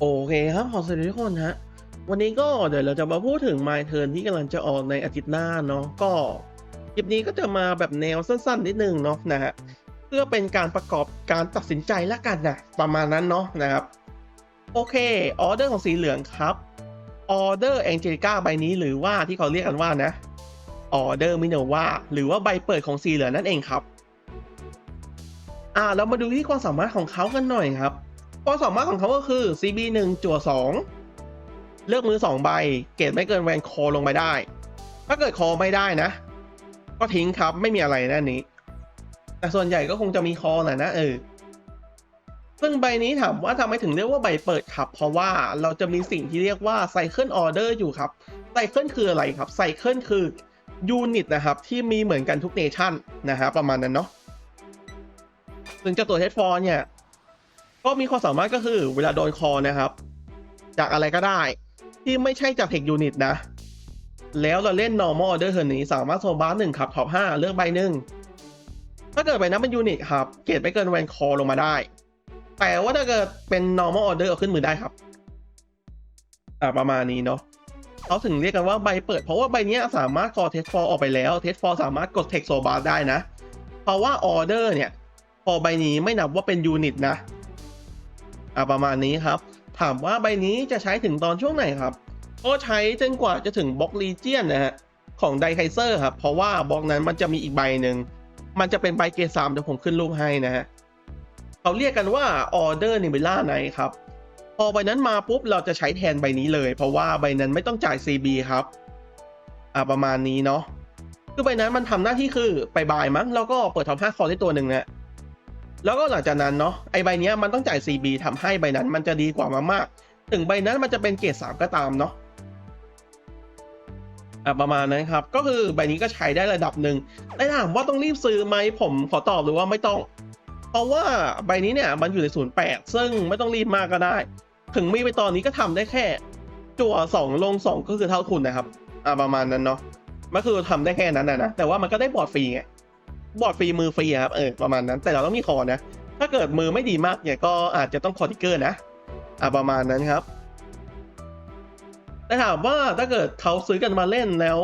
โอเคครับขอสวัสดีทุกคนฮะ วันนี้ก็เดี๋ยวเราจะมาพูดถึง My Turn ที่กำลังจะออกในอาทิตย์หน้าเนาะก็คลิปนี้ก็จะมาแบบแนวสั้นๆนิดนึงเนาะนะฮะเพื่อเป็นการประกอบการตัดสินใจละกันนะประมาณนั้นเนาะนะครับ โอเคออเดอร์ของสีเหลืองครับออเดอร์แองเจลิก้าใบนี้หรือว่าที่เขาเรียกกันว่านะออเดอร์มิโนวาหรือว่าใบเปิดของสีเหลืองนั่นเองครับ อ่าเรามาดูที่ความสามารถของเขากันหน่อยครับ ความสามารถของเขาก็คือ CB 1จั่ว2 เลือกมือ 2 ใบ เกรดไม่เกินแวนคอลงไปได้ ถ้าเกิดคอไม่ได้นะ ก็ทิ้งครับไม่มีอะไรนะนนี้ แต่ส่วนใหญ่ก็คงจะมีคอแหละนะเออซึ่งใบนี้ถามว่าทำไมถึงเรียกว่าใบเปิดครับ เพราะว่าเราจะมีสิ่งที่เรียกว่าไซเคิลออเดอร์อยู่ครับไซเคิลคืออะไรครับไซเคิลคือยูนิตนะครับ ที่มีเหมือนกันทุกเนชั่นนะฮะประมาณนั้นเนาะซึ่งเจ้าตัวเทสฟอร์เนี่ย ก็มีความสามารถก็คือเวลาโดนคอนะครับ จากอะไรก็ได้ ที่ไม่ใช่จากเทคยูนิตนะ แล้วเราเล่น normal order เทอร์นี้สามารถโซบาร์หนึ่งครับท็อปห้าเลือกใบหนึ่งถ้าเกิดใบนั้นเป็นยูนิตครับ เกรดไม่เกินแวนคอลงมาได้ แต่ว่าถ้าเกิดเป็น normal order เอาขึ้นมือได้ครับ อ่าประมาณนี้เนาะเขาถึงเรียกกันว่าใบเปิด เพราะว่าใบนี้สามารถคอเทสฟอร์ออกไปแล้วเทสฟอร์สามารถกดเทคโซบาร์ได้นะ เพราะว่าออเดอร์เนี่ยพอใบนี้ไม่นับว่าเป็นยูนิตนะ อ่าประมาณนี้ครับ ถามว่าใบนี้จะใช้ถึงตอนช่วงไหนครับ ก็ใช้จนกว่าจะถึงบล็อกลีเจียนนะฮะของไดไคเซอร์ครับ เพราะว่าบล็อกนั้นมันจะมีอีกใบหนึ่ง มันจะเป็นใบเกสามเดี๋ยวผมขึ้นรูปให้นะฮะเขาเรียกกันว่าออเดอร์นิเบล่าไนครับ พอใบนั้นมาปุ๊บเราจะใช้แทนใบนี้เลย เพราะว่าใบนั้นไม่ต้องจ่าย CB ครับ อ่าประมาณนี้เนาะคือใบนั้นมันทำหน้าที่คือไปบายมั้งแล้วก็เปิดท็อปห้าคอได้ตัวหนึ่งนะ แล้วก็หลังจากนั้นเนาะไอใบนี้มันต้องจ่าย CB ทำให้ใบนั้นมันจะดีกว่ามากๆถึงใบนั้นมันจะเป็นเกรดสามก็ตามเนาะอะประมาณนั้นครับ ก็คือใบนี้ก็ใช้ได้ระดับหนึ่งแต่ถามว่าต้องรีบซื้อไหมผมขอตอบเลยว่าไม่ต้อง เพราะว่าใบนี้เนี่ยมันอยู่ในศูนย์แปดซึ่งไม่ต้องรีบมากก็ได้ ถึงมีไปตอนนี้ก็ทำได้แค่ จั่วสองลงสองก็คือเท่าทุนนะครับอะประมาณนั้นเนาะมันคือทำได้แค่นั้นนะนะแต่ว่ามันก็ได้บอร์ดฟรีไง บอร์ดฟรีมือฟรีครับเออประมาณนั้นแต่เราต้องมีคอนะ ถ้าเกิดมือไม่ดีมากเนี่ยก็อาจจะต้องคอทิกเกอร์นะอ่าประมาณนั้นครับ แต่ถามว่าถ้าเกิดเขาซื้อกันมาเล่นแล้ว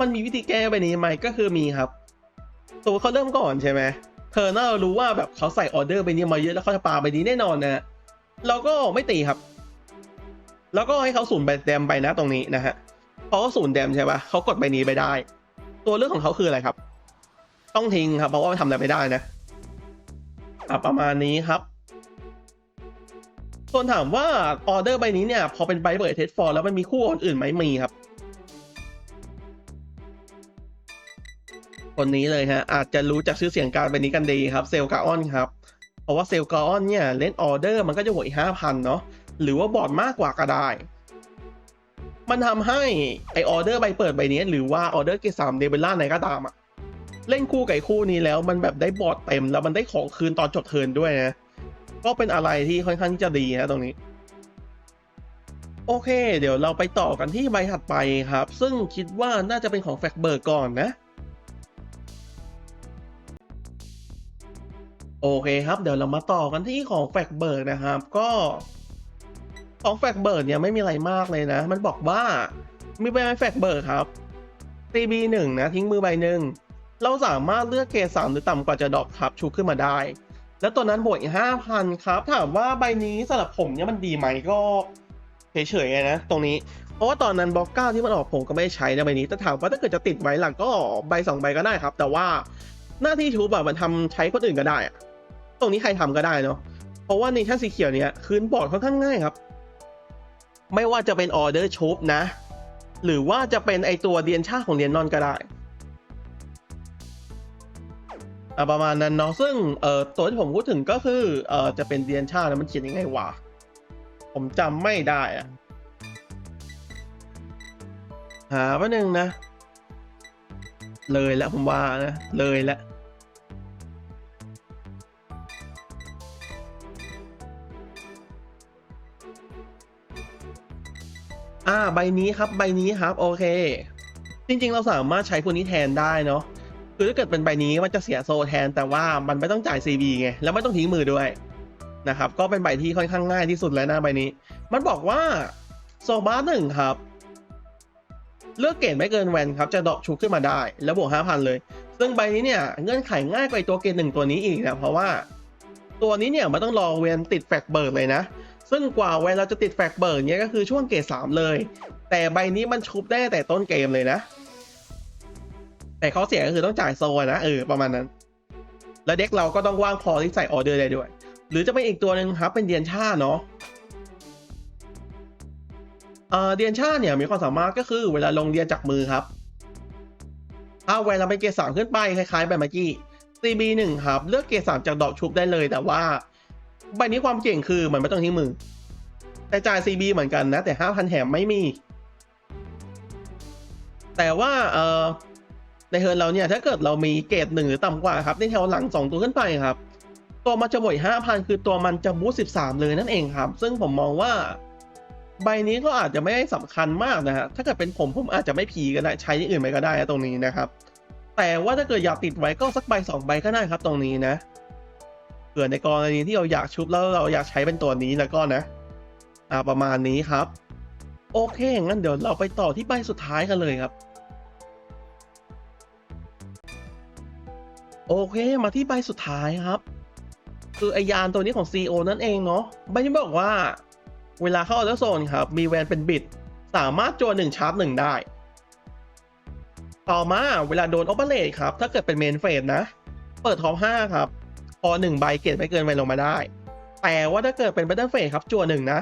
มันมีวิธีแก้ไปนี้ไหมก็คือมีครับสมมติเขาเริ่มก่อนใช่ไหมเธอน่ารู้ว่าแบบเขาใส่ออเดอร์ไปนี้มาเยอะแล้วเขาจะปาไปนี้แน่นอนนะเราก็ไม่ตีครับ แล้วก็ให้เขาศูนย์ใบแดมไปนะตรงนี้นะฮะพอเขาศูนย์แดมใช่ปะเขากดใบนี้ไปได้ ตัวเลือกของเขาคืออะไรครับ ต้องทิ้งครับ เพราะว่าทำอะไรไม่ได้นะอะประมาณนี้ครับ ส่วนถามว่าออเดอร์ใบนี้เนี่ย พอเป็นใบเปิดเทสฟอร์แล้วมันมีคู่คนอื่นไหมมีครับ คนนี้เลยฮะ อาจจะรู้จักชื่อเสียงการใบนี้กันดีครับ เซลกาออนครับ เพราะว่าเซลกาออนเนี่ย เล่นออเดอร์มันก็จะบวกอีกห้าพันเนาะหรือว่าบอร์ดมากกว่าก็ได้ มันทำให้ไอออเดอร์ใบเปิดใบนี้ หรือว่าออเดอร์เกสามเดเบล่าไหนก็ตามอะ เล่นคู่กับไอ้คู่นี้แล้วมันแบบได้บอร์ดเต็ม แล้วมันได้ของคืนตอนจบเทิร์นด้วยนะ ก็เป็นอะไรที่ค่อนข้างจะดีนะตรงนี้ โอเค เดี๋ยวเราไปต่อกันที่ใบถัดไปครับ ซึ่งคิดว่าน่าจะเป็นของแฟกเบิร์กก่อนนะโอเคครับเดี๋ยวเรามาต่อกันที่ของแฟกเบิร์กนะครับก็ของแฟกเบิร์กเนี่ยไม่มีอะไรมากเลยนะ มันบอกว่ามีใบไม้แฟกเบิร์กครับ CB หนึ่งนะทิ้งมือใบหนึ่ง เราสามารถเลือกเกรดสามหรือต่ำกว่าจะดอกครับชูขึ้นมาได้ แล้วตัวนั้นบวกอีกห้าพันครับ ถามว่าใบนี้สำหรับผมเนี่ยมันดีไหมก็เฉยๆนะ ตรงนี้ เพราะว่าตอนนั้นบล็อกเก้าที่มันออกผมก็ไม่ได้ใช้นะใบนี้แต่ถามว่าถ้าเกิดจะติดไว้หลังก็ใบสองใบก็ได้ครับ แต่ว่าหน้าที่ชูแบบมันทำใช้คนอื่นก็ได้ ตรงนี้ใครทำก็ได้เนาะเพราะว่าในชั้นสีเขียวเนี่ยคืนบอร์ดค่อนข้างง่ายครับ ไม่ว่าจะเป็นออเดอร์ชูบนะ หรือว่าจะเป็นไอตัวเดียนชาของเดียนนอนก็ได้ อะประมาณนั้นเนาะซึ่งเอ่อตัวที่ผมพูดถึงก็คือเอ่อจะเป็นเดียนชาแล้วมันเขียนยังไงวะผมจำไม่ได้อะหาแป๊บนึงนะ เลยแล้วผมว่านะ เลยแล้วอ่าใบนี้ครับใบนี้ครับ โอเค จริง ๆ เราสามารถใช้พวกนี้แทนได้เนาะ คือถ้าเกิดเป็นใบนี้มันจะเสียโซแทน แต่ว่ามันไม่ต้องจ่าย CB ไง แล้วไม่ต้องทิ้งมือด้วยนะครับ ก็เป็นใบที่ค่อนข้างง่ายที่สุดแล้วนะใบนี้ มันบอกว่าโซบาหนึ่งครับ เลือกเกรดไม่เกินแวนครับ จะดอปชุบขึ้นมาได้ แล้วบวกห้าพันเลย ซึ่งใบนี้เนี่ยเงื่อนไขง่ายกว่าตัวเกรดหนึ่งตัวนี้อีกนะ เพราะว่าตัวนี้เนี่ยมันต้องรอเวนติดแฟกเบิร์กเลยนะ ซึ่งกว่าเวนเราจะติดแฟกเบิร์กเนี่ยก็คือช่วงเกรดสามเลย แต่ใบนี้มันชุบได้แต่ต้นเกมเลยนะ แต่เข้อเสียก็คือต้องจ่ายโซนนะเออประมาณนั้น แล้วเด็กเราก็ต้องว่างพอที่ใส่ออเดอร์ได้ด้วย หรือจะเป็นอีกตัวหนึ่งครับ เป็นเดียนชาเนาะเดียนชาเนี่ยมีความสามารถก็คือเวลาลงเรียนจากมือครับถ้าเวลาเป็นเกรดสามขึ้นไปคล้ายๆแบบเมื่อกี้ CB หนึ่งครับ เลือกเกรดสามจากดอกชุบได้เลย แต่ว่าใบนี้ความเก่งคือมันไม่ต้องทิ้งมือ แต่จ่าย CB เหมือนกันนะ แต่ห้าพันแถมไม่มี แต่ว่าเอ่อ ในเฮิร์นเราเนี่ยถ้าเกิดเรามีเกรดหนึ่งหรือต่ำกว่าครับในแถวหลังสองตัวขึ้นไปครับ ตัวมันจะบ่อยห้าพันคือตัวมันจะบูสิบสามเลยนั่นเองครับ ซึ่งผมมองว่า ใบนี้ก็อาจจะไม่ได้สำคัญมากนะฮะถ้าเกิดเป็นผมผมอาจจะไม่พีก็ได้ใช้ที่อื่นไปก็ได้นะตรงนี้นะครับ แต่ว่าถ้าเกิดอยากติดไว้ก็สักใบสองใบก็ได้ครับ ตรงนี้นะเผื่อในกรณีที่เราอยากชุบแล้วเราอยากใช้เป็นตัวนี้แล้วก็นะอ่าประมาณนี้ครับ โอเคงั้นเดี๋ยวเราไปต่อที่ใบสุดท้ายกันเลยครับ โอเคมาที่ใบสุดท้ายครับ คือไอยานตัวนี้ของ CEO นั่นเองเนาะใบนี้บอกว่า เวลาเข้าออเดอร์โซนครับ มีแวนเป็นบิด สามารถโจนหนึ่งชาร์จหนึ่งได้ ต่อมาเวลาโดนโอเปเรตครับ ถ้าเกิดเป็นเมนเฟสนะ เปิดท็อปห้าครับ พอหนึ่งใบเกรดไม่เกินไปลงมาได้ แต่ว่าถ้าเกิดเป็นบัตเตอร์เฟสครับจั่วหนึ่งนะ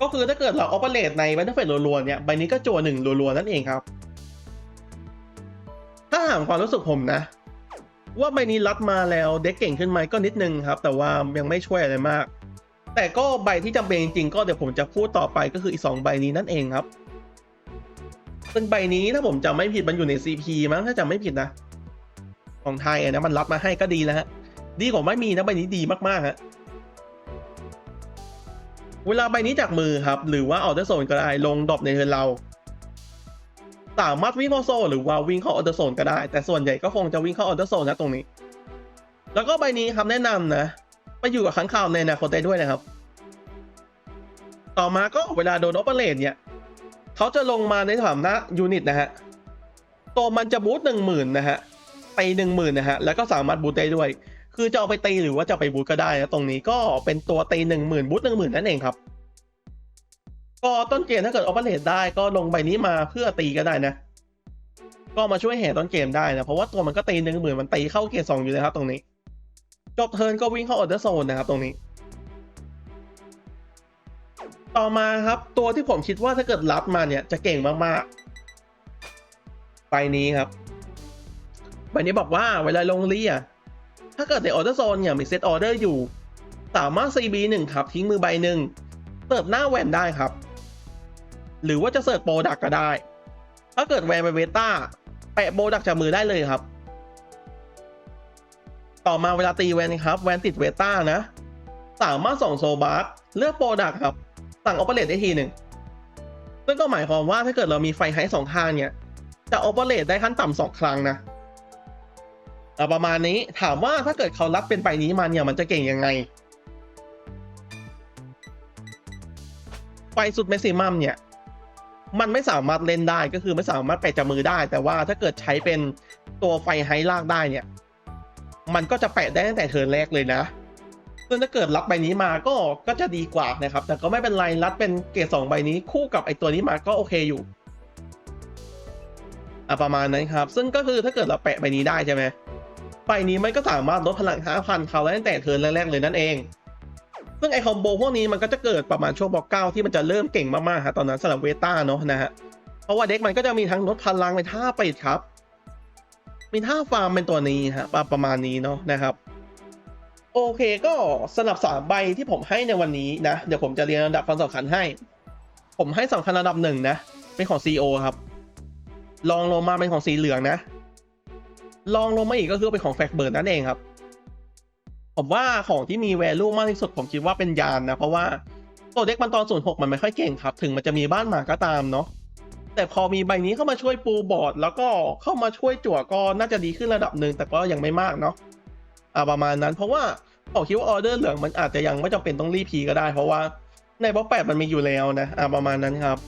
ก็คือถ้าเกิดเราออเปเรตในบัตเตอร์เฟสรัวๆเนี่ยใบนี้ก็จั่วหนึ่งรัวๆนั่นเองครับ ถ้าถามความรู้สึกผมนะ ว่าใบนี้รัดมาแล้วเด็กเก่งขึ้นไหมก็นิดนึงครับ แต่ว่ายังไม่ช่วยอะไรมาก แต่ก็ใบที่จำเป็นจริงๆก็เดี๋ยวผมจะพูดต่อไปก็คืออีกสองใบนี้นั่นเองครับ ซึ่งใบนี้ถ้าผมจำไม่ผิดมันอยู่ใน CP มั้งถ้าจำไม่ผิดนะ ของไทยนะมันรับมาให้ก็ดีแล้วฮะดีกว่าไม่มีนะใบนี้ดีมากๆฮะเวลาใบนี้จากมือครับ หรือว่าออเดอร์โซนก็ได้ลงดรอปในเทิร์นเรา สามารถวิ่งเข้าโซนหรือว่าวิ่งเข้าออเดอร์โซนก็ได้ แต่ส่วนใหญ่ก็คงจะวิ่งเข้าออเดอร์โซนนะตรงนี้ แล้วก็ใบนี้ครับแนะนำนะ ไปอยู่กับค้างคาวในอนาคตได้ด้วยนะครับ ต่อมาก็เวลาโดนโอเปเรตเนี่ยเขาจะลงมาในฐานะยูนิตนะฮะตัวมันจะบูตหนึ่งหมื่นนะฮะไปหนึ่งหมื่นนะฮะแล้วก็สามารถบูตได้ด้วย คือจะเอาไปตีหรือว่าจะไปบูตก็ได้นะตรงนี้ก็เป็นตัวตีหนึ่งหมื่นบูตหนึ่งหมื่นนั่นเองครับ ก็ต้นเกมถ้าเกิดออเปเรตได้ก็ลงใบนี้มาเพื่อตีก็ได้นะ ก็มาช่วยแห่ต้นเกมได้นะ เพราะว่าตัวมันก็ตีหนึ่งหมื่นมันตีเข้าเกมสองอยู่เลยครับตรงนี้ จบเทิร์นก็วิ่งเข้าออเดอร์โซนนะครับตรงนี้ ต่อมาครับตัวที่ผมคิดว่าถ้าเกิดรับมาเนี่ยจะเก่งมากๆใบนี้ครับใบนี้บอกว่าเวลาลงเรียถ้าเกิดในออเดอร์โซนเนี่ยมีเซตออเดอร์อยู่ สามารถ CB หนึ่งครับทิ้งมือใบหนึ่งเสิร์ฟหน้าแวนได้ครับ หรือว่าจะเสิร์ฟโปรดักก็ได้ ถ้าเกิดแวนไปเวต้าแปะโปรดักจากมือได้เลยครับ ต่อมาเวลาตีแวนครับแวนติดเวต้านะ สามารถส่งโซบาร์เลือกโปรดักครับ สั่งโอเปเรตได้ทีหนึ่งซึ่งก็หมายความว่าถ้าเกิดเรามีไฟไฮสองทางเนี่ย จะโอเปเรตได้ขั้นต่ำสองครั้งนะประมาณนี้ถามว่าถ้าเกิดเขารับเป็นใบนี้มาเนี่ยมันจะเก่งยังไงไฟสุดแม็กซิมัมเนี่ย มันไม่สามารถเล่นได้ก็คือไม่สามารถแปะจมือได้ แต่ว่าถ้าเกิดใช้เป็นตัวไฟไฮลากได้เนี่ย มันก็จะแปะได้ตั้งแต่เทิร์นแรกเลยนะซึ่งถ้าเกิดรับใบนี้มาก็ก็จะดีกว่านะครับ แต่ก็ไม่เป็นไรรับเป็นเกรดสองใบนี้คู่กับไอตัวนี้มาก็โอเคอยู่อะประมาณนั้นครับ ซึ่งก็คือถ้าเกิดเราแปะใบนี้ได้ใช่ไหมใบนี้มันก็สามารถลดพลังห้าพันเขาได้ตั้งแต่เทิร์นแรกๆเลยนั่นเอง ซึ่งไอคอมโบพวกนี้มันก็จะเกิดประมาณช่วงบล็อกเก้าที่มันจะเริ่มเก่งมากๆฮะตอนนั้นสำหรับเวต้าเนาะนะฮะเพราะว่าเด็กมันก็จะมีทั้งลดพลังในท่าปิดครับ มีท่าฟาร์มเป็นตัวนี้ฮะประมาณนี้เนาะนะครับโอเคก็สำหรับสามใบที่ผมให้ในวันนี้นะ เดี๋ยวผมจะเรียงลำดับความสำคัญให้ ผมให้สำคัญระดับหนึ่งนะ เป็นของ CO ครับลองลงมาเป็นของสีเหลืองนะลองลงมาอีกก็คือเป็นของแฟกเบิร์ดนั่นเองครับ ผมว่าของที่มีแวลูมากที่สุดผมคิดว่าเป็นยานนะ เพราะว่าตัวเด็กมันตอนศูนย์หกมันไม่ค่อยเก่งครับ ถึงมันจะมีบ้านหมาก็ตามเนาะแต่พอมีใบนี้เข้ามาช่วยปูบอร์ด แล้วก็เข้ามาช่วยจั่วก็น่าจะดีขึ้นระดับหนึ่งแต่ก็ยังไม่มากเนาะอ่าประมาณนั้น เพราะว่าผมคิดว่าออเดอร์เหลืองมันอาจจะยังไม่จำเป็นต้องรีพีก็ได้ เพราะว่าในบล็อกแปดมันมีอยู่แล้วนะอ่าประมาณนั้นครับ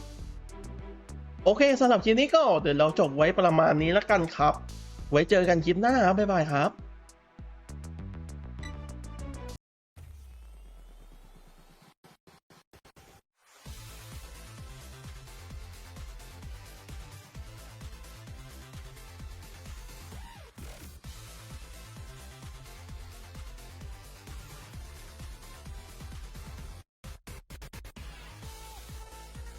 โอเคสำหรับคลิปนี้ก็เดี๋ยวเราจบไว้ประมาณนี้แล้วกันครับ ไว้เจอกันคลิปหน้าครับบ๊ายบายครับ